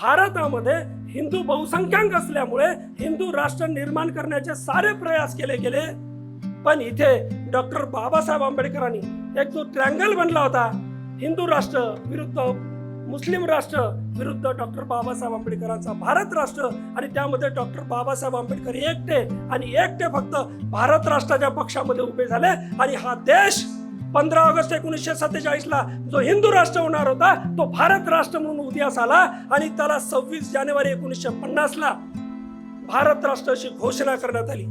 भारतामध्ये हिंदू बहुसंख्याक असल्यामुळे हिंदू राष्ट्र निर्माण करण्याचे सारे प्रयास केले गेले. पण इथे डॉक्टर बाबासाहेब आंबेडकरांनी एक जो ट्रँगल बनला होता हिंदू राष्ट्र विरुद्ध मुस्लिम राष्ट्र विरुद्ध डॉक्टर बाबासाहेब आंबेडकरांचा भारत राष्ट्र आणि त्यामध्ये डॉक्टर बाबासाहेब आंबेडकर एकटे आणि एकटे फक्त भारत राष्ट्राच्या पक्षामध्ये उभे झाले आणि हा देश पंधरा ऑगस्ट एकोणीसशे सत्तेचाळीस ला जो हिंदू राष्ट्र होणार होता तो भारत राष्ट्र म्हणून उदयास आला आणि त्याला सव्वीस जानेवारी एकोणीसशे पन्नास ला भारत राष्ट्र अशी घोषणा करण्यात आली.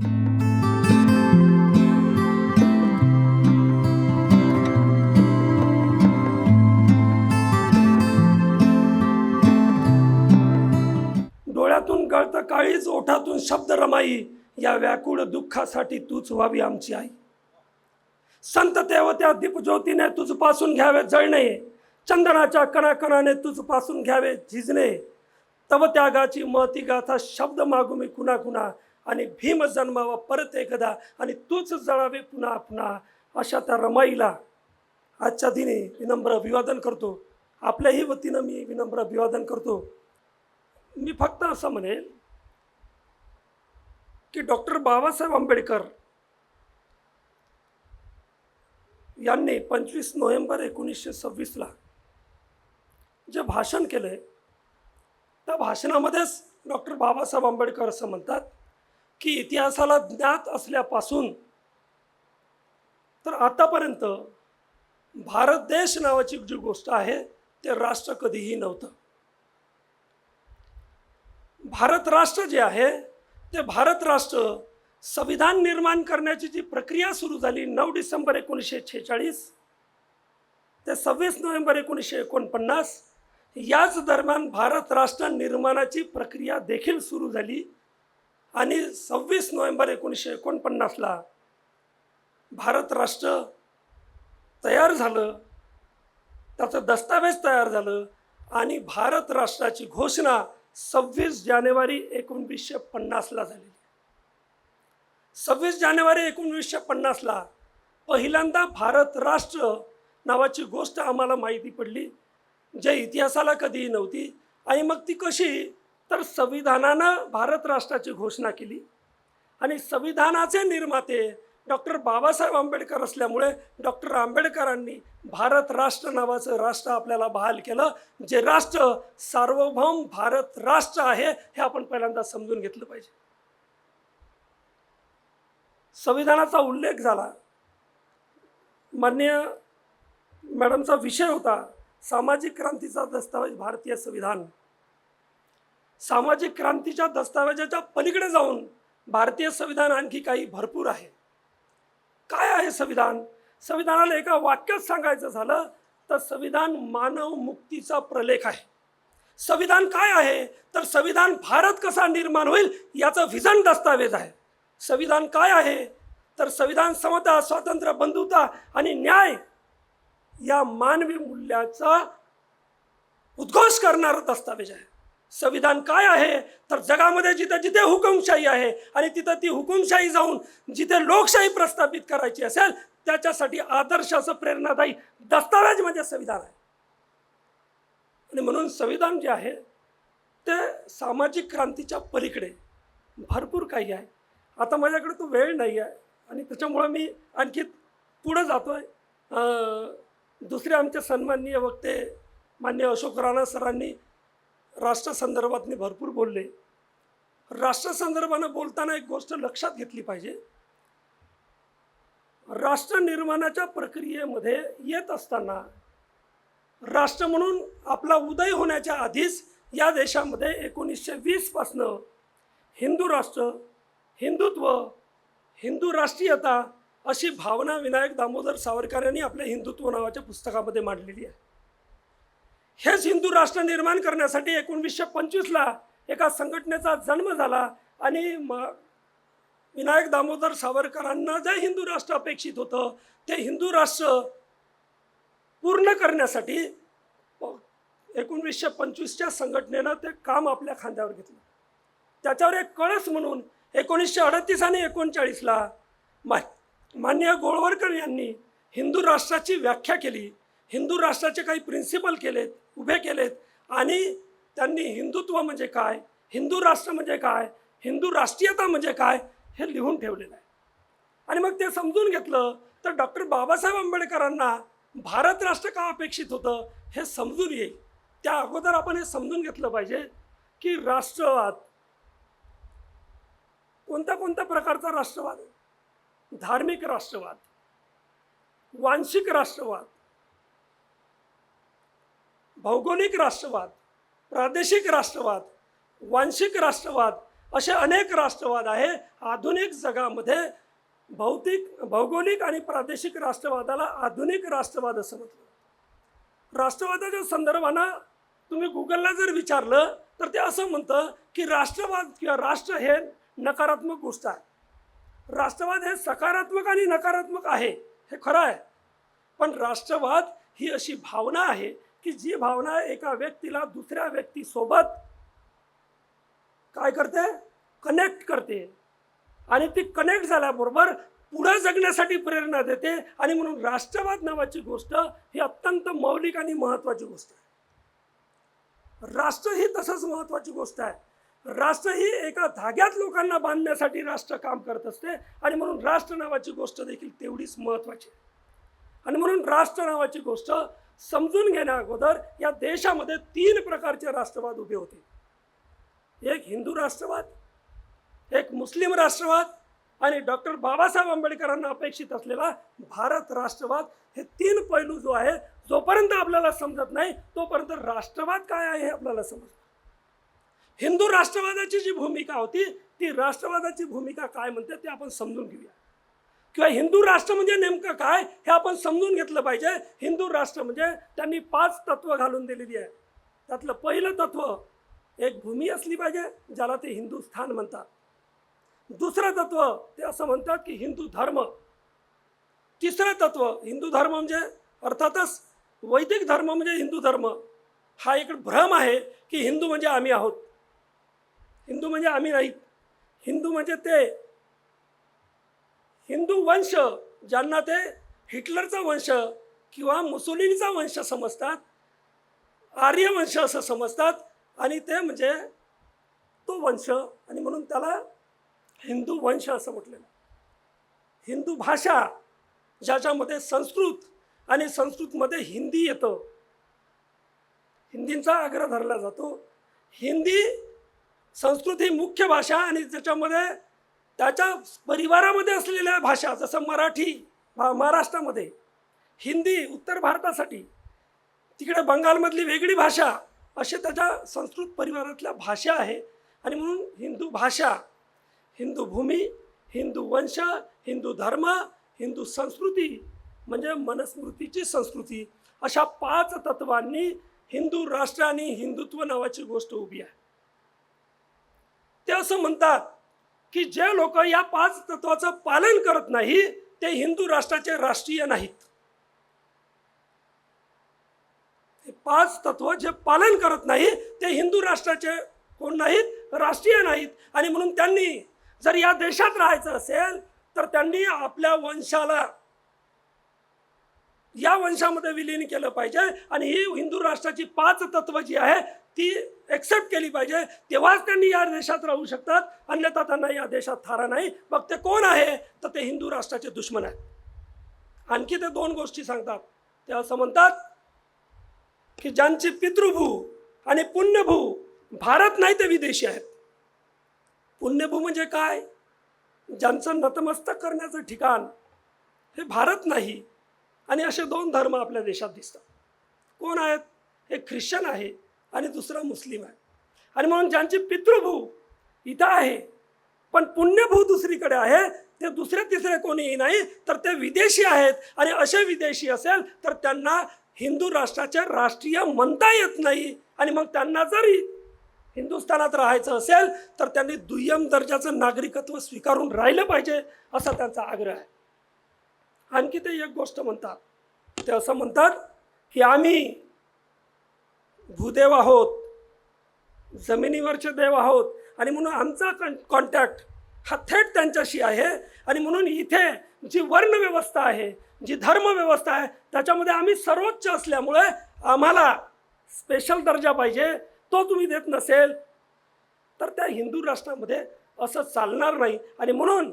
डोळ्यातून गळत काळीच ओठातून शब्द रमाई या व्याकुळ दुःखासाठी तूच व्हावी आमची आई. संत देवत्या दीपज्योतीने तुझपासून घ्यावे जळणे चंदनाच्या कणाकणाने तुझपासून घ्यावे झिजणे. तव त्यागाची महती गाथा शब्द मागू मी कुणा कुणा आणि भीम जन्मावा परत एकदा आणि तूच जळावे पुन्हा पुन्हा अशा त्या रमाईला आजच्या दिनी विनम्र अभिवादन करतो. आपल्याही वतीनं मी विनम्र अभिवादन करतो. मी फक्त असं म्हणेल की डॉक्टर बाबासाहेब आंबेडकर यांनी पंचवीस नोव्हेंबर एकोणीसशे सव्वीसला जे भाषण केले त्या भाषणामध्येच डॉक्टर बाबासाहेब आंबेडकर असं म्हणतात की इतिहासाला ज्ञात असल्यापासून तर आतापर्यंत भारत देश नावाची जी गोष्ट आहे ते राष्ट्र कधीही नव्हतं. भारत राष्ट्र जे आहे ते भारत राष्ट्र संविधान निर्माण करण्याची जी प्रक्रिया सुरू झाली नऊ डिसेंबर एकोणीसशे छेचाळीस ते सव्वीस नोव्हेंबर एकोणीसशे एकोणपन्नास याच दरम्यान भारत राष्ट्र निर्माणाची प्रक्रिया देखील सुरू झाली आणि सव्वीस नोव्हेंबर एकोणीसशे एकोणपन्नासला भारत राष्ट्र तयार झालं त्याचं दस्तावेज तयार झालं आणि भारत राष्ट्राची घोषणा सव्वीस जानेवारी एकोणवीसशे पन्नासला झाली. सव्वीस जानेवारी एकोणवीसशे पन्नासला पहिल्यांदा भारत राष्ट्र नावाची गोष्ट आम्हाला माहिती पडली जे इतिहासाला कधीही नव्हती. आणि मग ती कशी? तर संविधानानं भारत राष्ट्राची घोषणा केली. आणि संविधानाचे निर्माते डॉक्टर बाबासाहेब आंबेडकर असल्यामुळे डॉक्टर आंबेडकरांनी भारत राष्ट्र नावाचं राष्ट्र आपल्याला बहाल केलं जे राष्ट्र सार्वभौम भारत राष्ट्र आहे हे आपण पहिल्यांदा समजून घेतलं पाहिजे. संविधानाचा उल्लेख झाला. मान्य मॅडमचा विषय होता सामाजिक क्रांतीचा दस्तावेज भारतीय संविधान. सामाजिक क्रांतीच्या दस्तावेजाच्या पलीकडे जाऊन भारतीय संविधान आणखी काही भरपूर आहे. काय आहे संविधान? संविधानाला एका वाक्यात सांगायचं झालं तर संविधान मानव मुक्तीचा प्रलेख आहे. संविधान काय आहे? तर संविधान भारत कसा निर्माण होईल याचं व्हिजन दस्तावेज आहे. संविधान काय आहे? तर संविधान समता स्वातंत्र्य बंधुता आणि न्याय या मानवी मूल्याचा उद्घोष करणारा दस्तावेज आहे. संविधान काय आहे? तर जगामध्ये जिथे जिथे हुकुमशाही आहे आणि तिथं ती हुकुमशाही जाऊन जिथे लोकशाही प्रस्थापित करायची असेल त्याच्यासाठी आदर्शाचं प्रेरणादायी दस्तावेज म्हणजे संविधान आहे. आणि म्हणून संविधान जे आहे ते सामाजिक क्रांतीच्या पलीकडे भरपूर काही आहे. आता माझ्याकडे तो वेळ नाही आहे. आणि त्याच्यामुळं मी आणखी पुढं जातो आहे दुसरे आमचे सन्माननीय वक्ते मान्य अशोक राणा सरांनी राष्ट्रसंदर्भातनी भरपूर बोलले. राष्ट्रसंदर्भानं बोलताना एक गोष्ट लक्षात घेतली पाहिजे. राष्ट्र निर्माणाच्या प्रक्रियेमध्ये येत असताना राष्ट्र म्हणून आपला उदय होण्याच्या आधीच या देशामध्ये एकोणीसशे वीसपासनं हिंदू राष्ट्र हिंदुत्व हिंदू राष्ट्रीयता अशी भावना विनायक दामोदर सावरकर यांनी आपल्या हिंदुत्व नावाच्या पुस्तकामध्ये मांडलेली आहे. हेच हिंदू राष्ट्र निर्माण करण्यासाठी एकोणवीसशे पंचवीसला एका संघटनेचा जन्म झाला आणि म विनायक दामोदर सावरकरांना जे हिंदू राष्ट्र अपेक्षित होतं ते हिंदू राष्ट्र पूर्ण करण्यासाठी एकोणवीसशे पंचवीसच्या संघटनेनं ते काम आपल्या खांद्यावर घेतलं. त्याच्यावर एक कळस म्हणून एकोणीसशे अडतीस आणि एकोणचाळीसला मा मान्य गोळवरकर यांनी हिंदू राष्ट्राची व्याख्या केली. हिंदू राष्ट्राचे काही प्रिन्सिपल केलेत उभे केलेत आणि त्यांनी हिंदुत्व म्हणजे काय हिंदू राष्ट्र म्हणजे काय हिंदू राष्ट्रीयता म्हणजे काय हे लिहून ठेवलेलं आहे. आणि मग ते समजून घेतलं तर डॉक्टर बाबासाहेब आंबेडकरांना भारत राष्ट्र का अपेक्षित होतं हे समजून येईल. त्या अगोदर आपण हे समजून घेतलं पाहिजे की राष्ट्रवाद कोणत्या कोणत्या प्रकारचा राष्ट्रवाद धार्मिक राष्ट्रवाद वांशिक राष्ट्रवाद भौगोलिक राष्ट्रवाद प्रादेशिक राष्ट्रवाद वांशिक राष्ट्रवाद असे अनेक राष्ट्रवाद आहे. आधुनिक जगामध्ये भौतिक भौगोलिक आणि प्रादेशिक राष्ट्रवादाला आधुनिक राष्ट्रवाद असं म्हटलं राष्ट्रवादाच्या संदर्भानं तुम्ही गुगलला जर विचारलं तर ते असं म्हणतं की राष्ट्रवाद किंवा राष्ट्र हे नकारात्मक गोष्ट आहे. राष्ट्रवाद हे सकारात्मक आणि नकारात्मक आहे हे खरं आहे. पण राष्ट्रवाद ही अशी भावना आहे की जी भावना एका व्यक्तीला दुसऱ्या व्यक्तीसोबत काय करते? कनेक्ट करते. आणि ती कनेक्ट झाल्याबरोबर पुढे जगण्यासाठी प्रेरणा देते आणि म्हणून राष्ट्रवाद नावाची गोष्ट ही अत्यंत मौलिक आणि महत्त्वाची गोष्ट आहे. राष्ट्र ही तसंच महत्त्वाची गोष्ट आहे. राष्ट्र ही एका धाग्यात लोकांना बांधण्यासाठी राष्ट्र काम करत असते. आणि म्हणून राष्ट्र नावाची गोष्ट देखील तेवढीच महत्त्वाची आहे. आणि म्हणून राष्ट्र नावाची गोष्ट समजून घेण्या अगोदर या देशामध्ये तीन प्रकारचे राष्ट्रवाद उभे होते. एक हिंदू राष्ट्रवाद एक मुस्लिम राष्ट्रवाद आणि डॉक्टर बाबासाहेब आंबेडकरांना अपेक्षित असलेला भारत राष्ट्रवाद हे तीन पैलू जो आहे जोपर्यंत आपल्याला समजत नाही तोपर्यंत राष्ट्रवाद काय आहे हे आपल्याला समजत हिंदू राष्ट्रवादाची जी भूमिका होती ती राष्ट्रवादाची भूमिका काय म्हणते ते आपण समजून घेऊया. किंवा हिंदू राष्ट्र म्हणजे नेमकं काय हे आपण समजून घेतलं पाहिजे. हिंदू राष्ट्र म्हणजे त्यांनी पाच तत्त्व घालून दिलेली आहे. त्यातलं पहिलं तत्व एक भूमी असली पाहिजे ज्याला ते हिंदुस्थान म्हणतात. दुसरं तत्व ते असं म्हणतात की हिंदू धर्म. तिसरं तत्व हिंदू धर्म म्हणजे अर्थातच वैदिक धर्म म्हणजे हिंदू धर्म. हा एक भ्रम आहे की हिंदू म्हणजे आम्ही आहोत. हिंदू म्हणजे आम्ही नाही. हिंदू म्हणजे ते हिंदू वंश ज्यांना ते हिटलरचा वंश किंवा मुसोलिनीचा वंश समजतात आर्यवंश असं समजतात आणि ते म्हणजे तो वंश आणि म्हणून त्याला हिंदू वंश असं म्हटलेलं हिंदू भाषा ज्याच्यामध्ये संस्कृत आणि संस्कृतमध्ये हिंदी येतं हिंदींचा आग्रह धरला जातो. हिंदी संस्कृत ही मुख्य भाषा आणि त्याच्यामध्ये त्याच्या परिवारामध्ये असलेल्या भाषा जसं मराठी भा- महाराष्ट्रामध्ये हिंदी उत्तर भारतासाठी तिकडे बंगालमधली वेगळी भाषा असे त्याच्या संस्कृत परिवारातल्या भाषा आहे. आणि म्हणून हिंदू भाषा हिंदू भूमी हिंदू वंश हिंदू धर्म हिंदू संस्कृती म्हणजे मनस्मृतीची संस्कृती अशा पाच तत्वांनी हिंदू राष्ट्र आणि हिंदुत्व नावाची गोष्ट उभी आहे. ते असं म्हणतात की जे लोक या पाच तत्वाचं पालन करत नाही ते हिंदू राष्ट्राचे राष्ट्रीय नाहीत. हे पाच तत्व जे पालन करत नाही ते हिंदू राष्ट्राचे कोण नाहीत? राष्ट्रीय नाहीत. आणि म्हणून त्यांनी जर या देशात राहायचं असेल तर त्यांनी आपल्या वंशाला या वंशामध्ये विलीन केलं पाहिजे. आणि ही हिंदू राष्ट्राची पाच तत्व जी आहे ती एक्सेप्ट केली पाहिजे. तेव्हाच त्यांनी या देशात राहू शकतात. अन्यथा त्यांना या देशात थारा नाही. मग ते कोण आहे? तर ते हिंदू राष्ट्राचे दुश्मन आहेत. आणखी ते दोन गोष्टी सांगतात. ते असं म्हणतात की ज्यांची पितृभू आणि पुण्यभू भारत नाही ते विदेशी आहेत. पुण्यभू म्हणजे काय? ज्यांचं नतमस्तक करण्याचं ठिकाण हे भारत नाही. आणि असे दोन धर्म आपल्या देशात दिसतात. कोण आहेत? हे ख्रिश्चन आहे. आणि दुसरा मुस्लिम आहे. आणि म्हणून ज्यांची पितृभू इथं आहे पण पुण्यभू दुसरीकडे आहे ते दुसरे तिसरे कोणीही नाही तर ते विदेशी आहेत. आणि असे विदेशी असेल तर त्यांना हिंदू राष्ट्राचे राष्ट्रीय म्हणता येत नाही. आणि मग त्यांना जरी हिंदुस्थानात राहायचं असेल तर त्यांनी दुय्यम दर्जाचं नागरिकत्व स्वीकारून राहिलं पाहिजे असा त्यांचा आग्रह आहे. आणखी ते एक गोष्ट म्हणतात. ते असं म्हणतात की आम्ही भूदेव आहोत जमिनीवरचे देव आहोत आणि म्हणून आमचा कॉन कॉन्टॅक्ट हा थेट त्यांच्याशी आहे आणि म्हणून इथे जी वर्णव्यवस्था आहे जी धर्मव्यवस्था आहे त्याच्यामध्ये आम्ही सर्वोच्च असल्यामुळे आम्हाला स्पेशल दर्जा पाहिजे. तो तुम्ही देत नसेल तर त्या हिंदू राष्ट्रामध्ये असं चालणार नाही. आणि म्हणून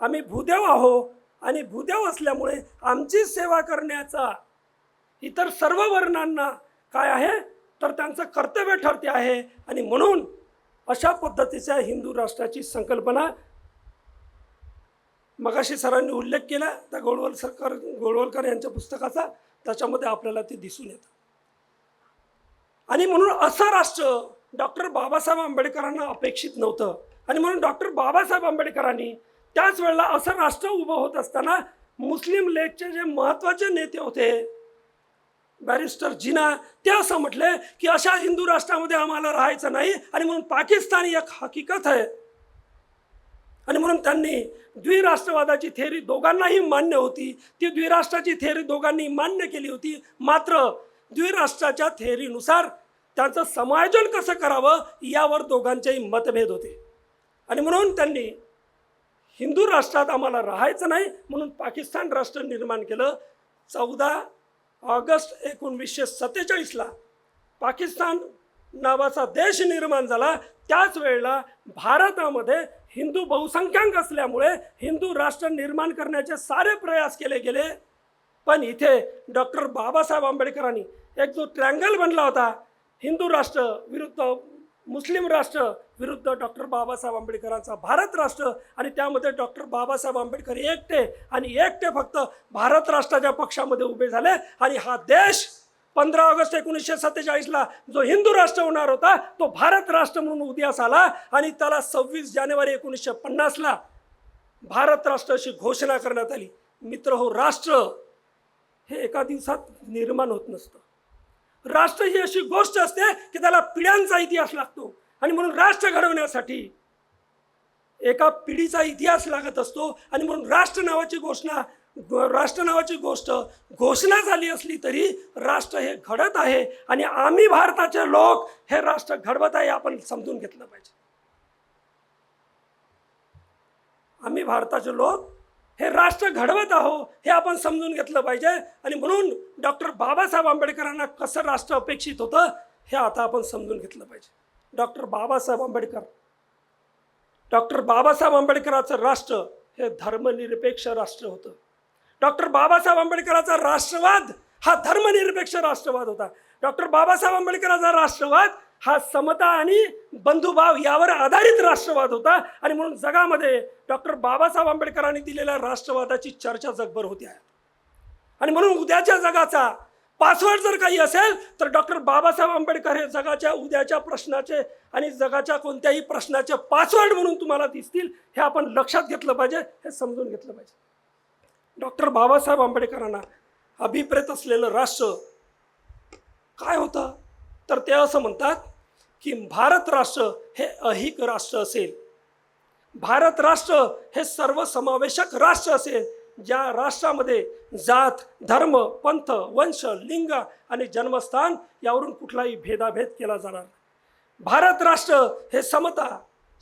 आम्ही भूदेव आहो आणि भूदेव असल्यामुळे आमची सेवा करण्याचा इतर सर्व वर्णांना काय आहे तर त्यांचं कर्तव्य ठरते आहे. आणि म्हणून अशा पद्धतीच्या हिंदू राष्ट्राची संकल्पना मगाशी सरांनी उल्लेख केला त्या गोळवल सरकार गोळवलकर यांच्या पुस्तकाचा. त्याच्यामध्ये आपल्याला ते दिसून येतं. आणि म्हणून असं राष्ट्र डॉक्टर बाबासाहेब आंबेडकरांना अपेक्षित नव्हतं. आणि म्हणून डॉक्टर बाबासाहेब आंबेडकरांनी त्याच वेळेला असं राष्ट्र उभं होत असताना मुस्लिम लीगचे जे महत्त्वाचे नेते होते बॅरिस्टर जिना ते असं म्हटले की अशा हिंदू राष्ट्रामध्ये आम्हाला राहायचं नाही आणि म्हणून पाकिस्तान ही एक हकीकत आहे. आणि म्हणून त्यांनी द्विराष्ट्रवादाची थेरी दोघांनाही मान्य होती. ती द्विराष्ट्राची थेरी दोघांनी मान्य केली होती. मात्र द्विराष्ट्राच्या थेरीनुसार त्यांचं समायोजन कसं करावं यावर दोघांचेही मतभेद होते. आणि म्हणून त्यांनी हिंदू राष्ट्रात आम्हाला राहायचं नाही म्हणून पाकिस्तान राष्ट्र निर्माण केलं. चौदा ऑगस्ट एकोणवीसशे सत्तेचाळीसला पाकिस्तान नावाचा देश निर्माण झाला. त्याच वेळेला भारतामध्ये हिंदू बहुसंख्याक असल्यामुळे हिंदू राष्ट्र निर्माण करण्याचे सारे प्रयास केले गेले. पण इथे डॉक्टर बाबासाहेब आंबेडकरांनी एक जो ट्रँगल बनला होता हिंदू राष्ट्र विरुद्ध मुस्लिम राष्ट्र विरुद्ध डॉक्टर बाबासाहेब आंबेडकरांचा भारत राष्ट्र आणि त्यामध्ये डॉक्टर बाबासाहेब आंबेडकर एकटे आणि एकटे फक्त भारत राष्ट्राच्या पक्षामध्ये उभे झाले आणि हा देश पंधरा ऑगस्ट एकोणीसशे सत्तेचाळीसला जो हिंदू राष्ट्र होणार होता तो भारत राष्ट्र म्हणून उदयास आला आणि त्याला सव्वीस जानेवारी एकोणीसशे पन्नासला भारत राष्ट्र अशी घोषणा करण्यात आली. मित्र हो राष्ट्र हे एका दिवसात निर्माण होत नसतं. राष्ट्र ही अशी गोष्ट असते की त्याला पिढ्यांचा इतिहास लागतो. आणि म्हणून राष्ट्र घडवण्यासाठी एका पिढीचा इतिहास लागत असतो. आणि म्हणून राष्ट्र नावाची घोषणा राष्ट्र नावाची गोष्ट घोषणा झाली असली तरी राष्ट्र हे घडत आहे. आणि आम्ही भारताचे लोक हे राष्ट्र घडवत आहे आपण समजून घेतलं पाहिजे. आम्ही भारताचे लोक हे राष्ट्र घडवत आहो हे आपण समजून घेतलं पाहिजे. आणि म्हणून डॉक्टर बाबासाहेब आंबेडकरांना कसं राष्ट्र अपेक्षित होतं हे आता आपण समजून घेतलं पाहिजे. डॉक्टर बाबासाहेब आंबेडकर डॉक्टर बाबासाहेब आंबेडकरांचं राष्ट्र हे धर्मनिरपेक्ष राष्ट्र होतं. डॉक्टर बाबासाहेब आंबेडकरांचा राष्ट्रवाद हा धर्मनिरपेक्ष राष्ट्रवाद होता. डॉक्टर बाबासाहेब आंबेडकरांचा राष्ट्रवाद हा समता आणि बंधुभाव यावर आधारित राष्ट्रवाद होता. आणि म्हणून जगामध्ये डॉक्टर बाबासाहेब आंबेडकरांनी दिलेल्या राष्ट्रवादाची चर्चा जगभर होती आहे. आणि म्हणून उद्याच्या जगाचा पासवर्ड जर काही असेल तर डॉक्टर बाबासाहेब आंबेडकर हे जगाच्या उद्याच्या प्रश्नाचे आणि जगाच्या कोणत्याही प्रश्नाचे पासवर्ड म्हणून तुम्हाला दिसतील हे आपण लक्षात घेतलं पाहिजे हे समजून घेतलं पाहिजे. डॉक्टर बाबासाहेब आंबेडकरांना अभिप्रेत असलेलं राष्ट्र काय होतं? तर ते असं म्हणतात की भारत राष्ट्र हे अहिक राष्ट्र असेल. भारत राष्ट्र हे सर्वसमावेशक राष्ट्र असेल ज्या राष्ट्रामध्ये जात धर्म पंथ वंश लिंग आणि जन्मस्थान यावरून कुठलाही भेदाभेद केला जाणार भारत राष्ट्र हे समता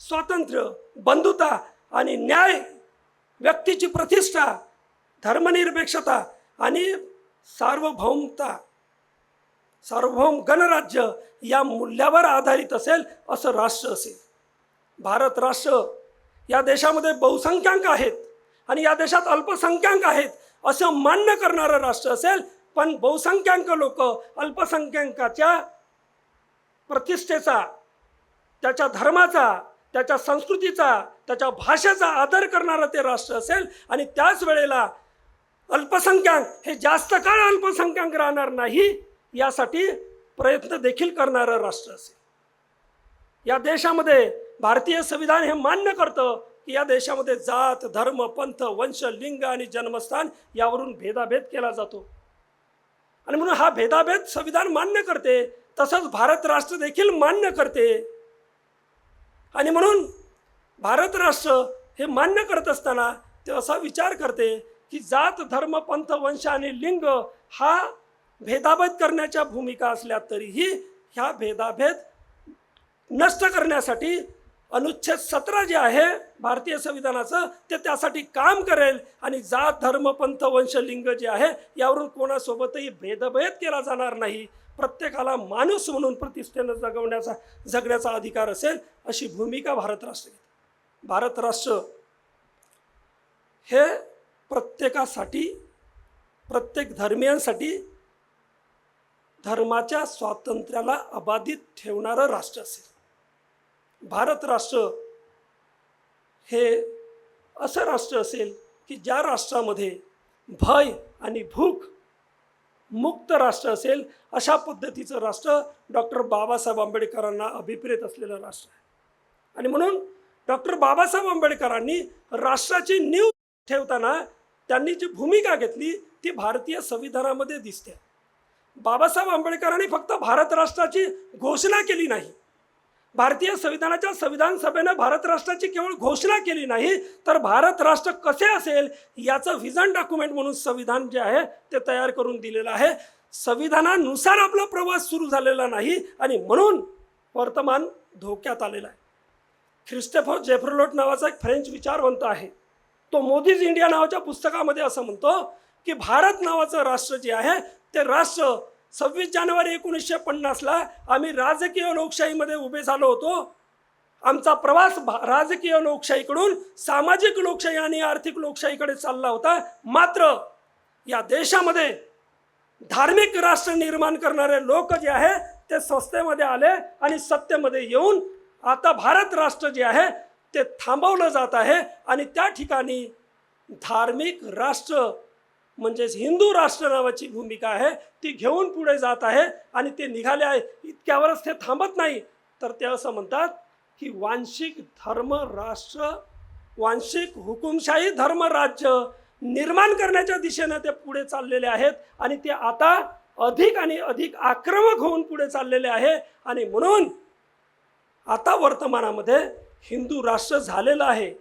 स्वातंत्र्य बंधुता आणि न्याय व्यक्तीची प्रतिष्ठा धर्मनिरपेक्षता आणि सार्वभौमता सार्वभौम गणराज्य या मूल्यावर आधारित असेल असं राष्ट्र असेल. भारत राष्ट्र या देशामध्ये बहुसंख्याक आहेत आणि या देशात अल्पसंख्याक आहेत असं मान्य करणारं राष्ट्र असेल पण बहुसंख्याक लोक अल्पसंख्याकाच्या प्रतिष्ठेचा त्याच्या धर्माचा त्याच्या संस्कृतीचा त्याच्या भाषेचा आदर करणारं ते राष्ट्र असेल आणि त्याच वेळेला अल्पसंख्याक हे जास्त काळ अल्पसंख्याक राहणार नाही यासाठी प्रयत्न देखील करणारं राष्ट्र असेल. या देशामध्ये भारतीय संविधान हे मान्य करतं की या देशामध्ये जात धर्म पंथ वंश लिंग आणि जन्मस्थान यावरून भेदाभेद केला जातो. आणि म्हणून हा भेदाभेद संविधान मान्य करते तसंच भारत राष्ट्र देखील मान्य करते. आणि म्हणून भारत राष्ट्र हे मान्य करत असताना ते असा विचार करते की जात धर्म पंथ वंश आणि लिंग हा भेदाभेद करण्याच्या भूमिका असल्या तरीही ह्या भेदाभेद नष्ट करण्यासाठी अनुच्छेद सतरा जे आहे भारतीय संविधानाचं ते त्यासाठी काम करेल. आणि जात धर्म पंथ वंश लिंग जे आहे यावरून कोणासोबतही भेदभेद केला जाणार नाही. प्रत्येकाला माणूस म्हणून प्रतिष्ठेनं जगवण्याचा जगण्याचा अधिकार असेल अशी भूमिका भारत राष्ट्र घेते. भारत राष्ट्र हे प्रत्येकासाठी प्रत्येक धर्मियांसाठी धर्माच्या स्वातंत्र्याला अबाधित ठेवणारं राष्ट्र असेल. भारत राष्ट्र हे असं राष्ट्र असेल की ज्या राष्ट्रामध्ये भय आणि भूक मुक्त राष्ट्र असेल अशा पद्धतीचं राष्ट्र डॉक्टर बाबासाहेब आंबेडकरांना अभिप्रेत असलेलं राष्ट्र आहे. आणि म्हणून डॉक्टर बाबासाहेब आंबेडकरांनी राष्ट्राची नीव ठेवताना त्यांनी जी भूमिका घेतली ती भारतीय संविधानामध्ये दिसते. बाबासाहेब आंबेडकरांनी फक्त भारत राष्ट्राची घोषणा केली नाही. भारतीय संविधानाच्या संविधान सभेनं भारत राष्ट्राची केवळ घोषणा केली नाही तर भारत राष्ट्र कसे असेल याचं व्हिजन डॉक्युमेंट म्हणून संविधान जे आहे ते तयार करून दिलेलं आहे. संविधानानुसार आपला प्रवास सुरू झालेला नाही आणि म्हणून वर्तमान धोक्यात आलेला आहे. ख्रिस्टेफो जेफ्रोलोट नावाचा एक फ्रेंच विचारवंत आहे. तो मोदीज इंडिया नावाच्या पुस्तकामध्ये असं म्हणतो की भारत नावाचं राष्ट्र जे आहे ते राष्ट्र सव्वीस जानेवारी एकोणीसशे पन्नासला आम्ही राजकीय लोकशाहीमध्ये उभे झालो होतो. आमचा प्रवास भा राजकीय लोकशाहीकडून सामाजिक लोकशाही आणि आर्थिक लोकशाहीकडे चालला होता. मात्र या देशामध्ये धार्मिक राष्ट्र निर्माण करणारे लोक जे आहे ते संस्थेमध्ये आले आणि सत्तेमध्ये येऊन आता भारत राष्ट्र जे आहे ते थांबवलं जात आहे आणि त्या ठिकाणी धार्मिक राष्ट्र म्हणजेच हिंदू राष्ट्र नावाची भूमिका आहे ती घेऊन पुढे जात आहे आणि ते निघाले आहे. इतक्यावरच ते थांबत नाही. तर ते असं म्हणतात की वांशिक धर्म राष्ट्र वांशिक हुकुमशाही धर्म राज्य निर्माण करण्याच्या दिशेनं ते पुढे चाललेले आहेत आणि ते आता अधिक आणि अधिक आक्रमक होऊन पुढे चाललेले आहे. आणि म्हणून आता वर्तमानामध्ये हिंदू राष्ट्र झालेलं आहे.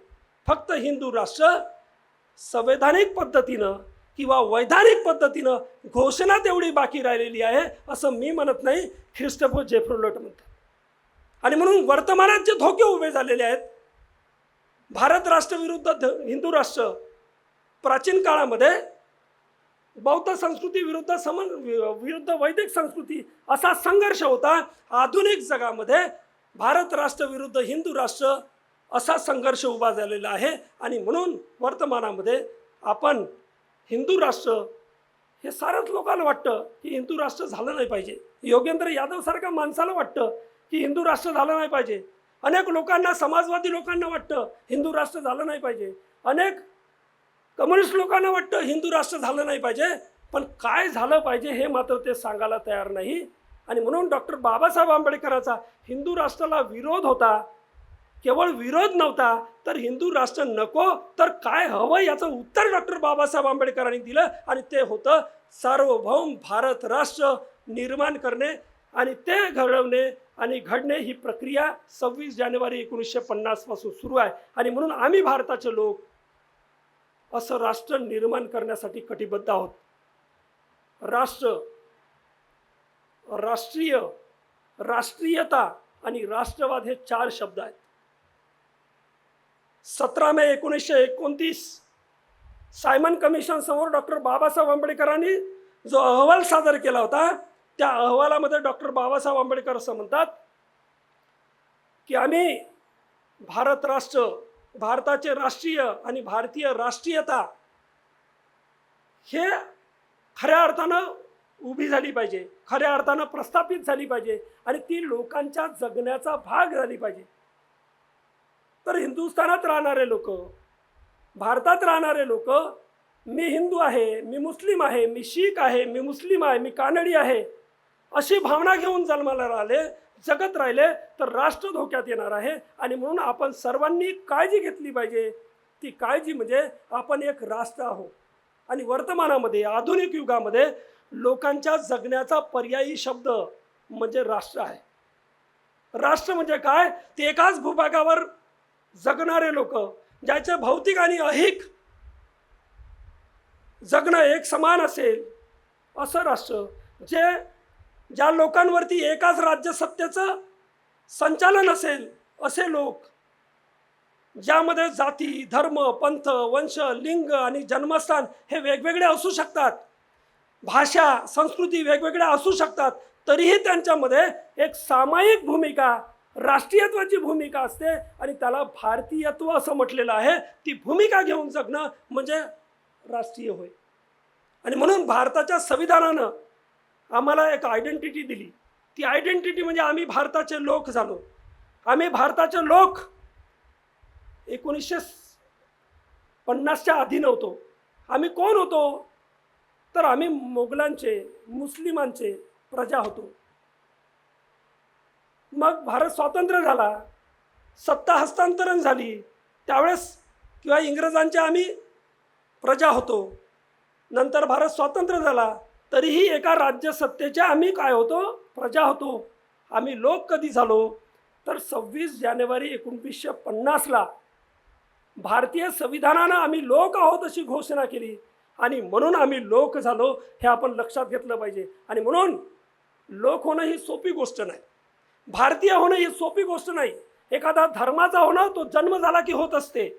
फक्त हिंदू राष्ट्र संवैधानिक पद्धतीनं किंवा वैधानिक पद्धतीनं घोषणा तेवढी बाकी राहिलेली आहे असं मी म्हणत नाही. ख्रिस्टफो जेफ्रोलोट म्हणतात. आणि म्हणून वर्तमानात जे धोके उभे झालेले आहेत भारत राष्ट्रविरुद्ध ध- हिंदू राष्ट्र प्राचीन काळामध्ये बौद्ध संस्कृती विरुद्ध समन वि- विरुद्ध वैदिक संस्कृती असा संघर्ष होता. आधुनिक जगामध्ये भारत राष्ट्र विरुद्ध हिंदू राष्ट्र असा संघर्ष उभा झालेला आहे. आणि म्हणून वर्तमानामध्ये आपण हिंदू राष्ट्र हे सारंच लोकांना वाटतं की हिंदू राष्ट्र झालं नाही पाहिजे. योगेंद्र यादवसारख्या माणसाला वाटतं की हिंदू राष्ट्र झालं नाही पाहिजे. अनेक लोकांना समाजवादी लोकांना वाटतं हिंदू राष्ट्र झालं नाही पाहिजे. अनेक कम्युनिस्ट लोकांना वाटतं हिंदू राष्ट्र झालं नाही पाहिजे. पण काय झालं पाहिजे हे मात्र ते सांगायला तयार नाही. आणि म्हणून डॉक्टर बाबासाहेब आंबेडकरांचा हिंदू राष्ट्राला विरोध होता केवळ विरोध नव्हता तर हिंदू राष्ट्र नको तर काय हवं याचं उत्तर डॉक्टर बाबासाहेब आंबेडकरांनी दिलं आणि ते होतं सार्वभौम भारत राष्ट्र निर्माण करणे आणि ते घडवणे आणि घडणे ही प्रक्रिया सव्वीस जानेवारी एकोणीसशे पन्नासपासून सुरू आहे. आणि म्हणून आम्ही भारताचे लोक असं राष्ट्र निर्माण करण्यासाठी कटिबद्ध आहोत. राष्ट्र राष्ट्रीय राष्ट्रीयता आणि राष्ट्रवाद हे चार शब्द आहेत. सतरा मे एकोणीसशे एकोणतीस. सायमन कमिशन समोर डॉक्टर बाबासाहेब आंबेडकरांनी जो अहवाल सादर केला होता त्या अहवालामध्ये डॉक्टर बाबासाहेब आंबेडकर असं म्हणतात की आम्ही भारत राष्ट्र भारताचे राष्ट्रीय आणि भारतीय राष्ट्रीयता हे खऱ्या अर्थानं उभी झाली पाहिजे खऱ्या अर्थानं प्रस्थापित झाली पाहिजे आणि ती लोकांच्या जगण्याचा भाग झाली पाहिजे. तर हिंदुस्थानात राहणारे लोक भारतात राहणारे लोक मी हिंदू आहे मी मुस्लिम आहे मी शीख आहे मी मुस्लिम आहे मी कानडी आहे अशी भावना घेऊन जन्माला राहिले जगत राहिले तर राष्ट्र धोक्यात येणार आहे. आणि म्हणून आपण सर्वांनी काळजी घेतली पाहिजे. ती काळजी म्हणजे आपण एक राष्ट्र आहोत. आणि वर्तमानामध्ये आधुनिक युगामध्ये लोकांच्या जगण्याचा पर्यायी शब्द म्हणजे राष्ट्र आहे. राष्ट्र म्हणजे काय? ते एकाच भूभागावर जगणारे लोक ज्याचे भौतिक आणि अहिक जगणं एक समान असेल असं राष्ट्र जे ज्या लोकांवरती एकाच राज्यसत्तेचं संचालन असेल असे लोक ज्यामध्ये जाती धर्म पंथ वंश लिंग आणि जन्मस्थान हे वेगवेगळे असू शकतात भाषा संस्कृती वेगवेगळ्या असू शकतात तरीही त्यांच्यामध्ये एक सामायिक भूमिका राष्ट्रीयत्वाची भूमिका असते आणि त्याला भारतीयत्व असं म्हटलेलं आहे. ती भूमिका घेऊन जगणं म्हणजे राष्ट्रीय होय. आणि म्हणून भारताच्या संविधानानं आम्हाला एक आयडेंटिटी दिली. ती आयडेंटिटी म्हणजे आम्ही भारताचे लोक झालो. आम्ही भारताचे लोक एकोणीसशे पन्नासच्या आधी नव्हतो. आम्ही कोण होतो? तर आम्ही मोगलांचे मुस्लिमांचे प्रजा होतो. मग भारत स्वातंत्र्य झाला सत्ता हस्तांतरण झाली त्यावेळेस किंवा इंग्रजांच्या आम्ही प्रजा होतो नंतर भारत स्वातंत्र्य झाला तरीही एका राज्यसत्तेच्या आम्ही काय होतो? प्रजा होतो. आम्ही लोक कधी झालो? तर सव्वीस जानेवारी एकोणवीसशे पन्नासला भारतीय संविधानानं आम्ही लोक आहोत अशी घोषणा केली. आणि म्हणून आम्ही लोक झालो हे आपण लक्षात घेतलं पाहिजे. आणि म्हणून लोक होणं ही सोपी गोष्ट नाही. भारतीय होणं ही सोपी गोष्ट नाही. एखादा धर्माचा होणं तो जन्म झाला की होत असते.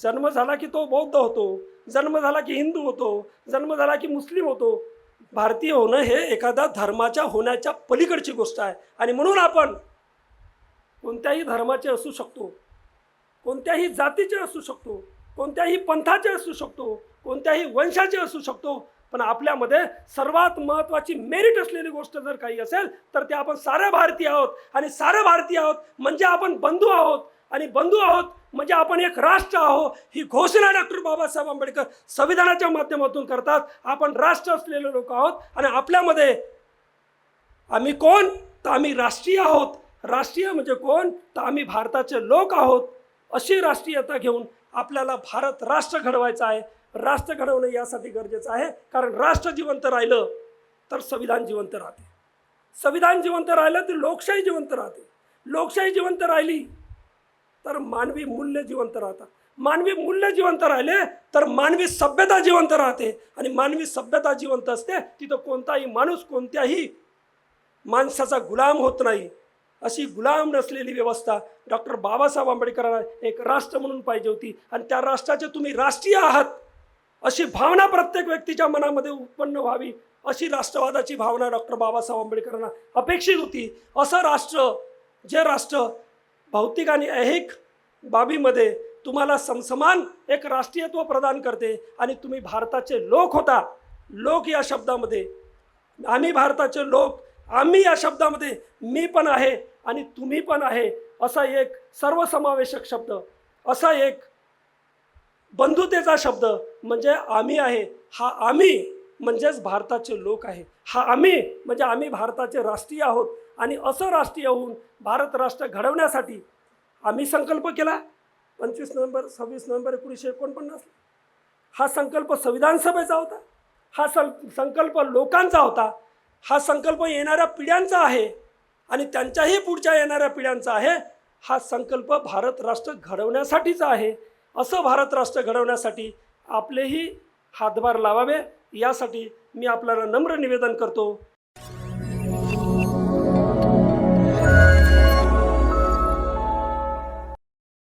जन्म झाला की तो बौद्ध होतो जन्म झाला की हिंदू होतो जन्म झाला की मुस्लिम होतो. भारतीय होणं हे एखादा धर्माच्या होण्याच्या पलीकडची गोष्ट आहे. आणि म्हणून आपण कोणत्याही धर्माचे असू शकतो कोणत्याही जातीचे असू शकतो कोणत्याही पंथाचे असू शकतो कोणत्याही वंशाचे असू शकतो पण आपल्यामध्ये सर्वात महत्त्वाची मेरिट असलेली गोष्ट जर काही असेल तर ते आपण सारे भारतीय आहोत. आणि सारे भारतीय आहोत म्हणजे आपण बंधू आहोत. आणि बंधू आहोत म्हणजे आपण एक राष्ट्र आहोत. ही घोषणा डॉक्टर बाबासाहेब आंबेडकर संविधानाच्या माध्यमातून करतात. आपण राष्ट्र असलेले लोक आहोत. आणि आपल्यामध्ये आम्ही कोण? तर आम्ही राष्ट्रीय आहोत. राष्ट्रीय म्हणजे कोण? तर आम्ही भारताचे लोक आहोत. अशी राष्ट्रीयता घेऊन आपल्याला भारत राष्ट्र घडवायचं आहे. राष्ट्र घडवणं यासाठी गरजेचं आहे. कारण राष्ट्र जिवंत राहिलं तर संविधान जिवंत राहते. संविधान जिवंत राहिलं तर लोकशाही जिवंत राहते. लोकशाही जिवंत राहिली तर मानवी मूल्य जिवंत राहतात. मानवी मूल्य जिवंत राहिले तर मानवी सभ्यता जिवंत राहते. आणि मानवी सभ्यता जिवंत असते तिथं कोणताही माणूस कोणत्याही माणसाचा गुलाम होत नाही. अशी गुलाम नसलेली व्यवस्था डॉक्टर बाबासाहेब आंबेडकरांना एक राष्ट्र म्हणून पाहिजे होती. आणि त्या राष्ट्राचे तुम्ही राष्ट्रीय आहात. अशी भावना प्रत्येक व्यक्तीच्या मनामध्ये उत्पन्न व्हावी अशी राष्ट्रवादाची भावना डॉक्टर बाबासाहेब आंबेडकरांना अपेक्षित होती. असं राष्ट्र जे राष्ट्र भौतिक आणि ऐहिक बाबीमध्ये तुम्हाला समसमान एक राष्ट्रीयत्व प्रदान करते आणि तुम्ही भारताचे लोक होता. लोक या शब्दामध्ये आम्ही भारताचे लोक आम्ही या शब्दामध्ये मी पण आहे आणि तुम्ही पण आहे असा एक सर्वसमावेशक शब्द असा एक बंधुतेचा शब्द म्हणजे आम्ही आहे हा आम्ही म्हणजेच भारताचे लोक आहे. हा आम्ही म्हणजे आम्ही भारताचे राष्ट्रीय आहोत आणि असं राष्ट्रीय होऊन भारत राष्ट्र घडवण्यासाठी आम्ही संकल्प केला. पंचवीस नोव्हेंबर सव्वीस नोव्हेंबर एकोणीसशे एकोणपन्नास हा संकल्प संविधान सभेचा होता. हा सं संकल्प लोकांचा होता. हा संकल्प येणाऱ्या पिढ्यांचा आहे आणि त्यांच्याही पुढच्या येणाऱ्या पिढ्यांचा आहे. हा संकल्प भारत राष्ट्र घडवण्यासाठीचा आहे. असं भारत राष्ट्र घडवण्यासाठी आपलेही हातभार लावावे. यासाठी मी आपल्याला नम्र निवेदन करतो.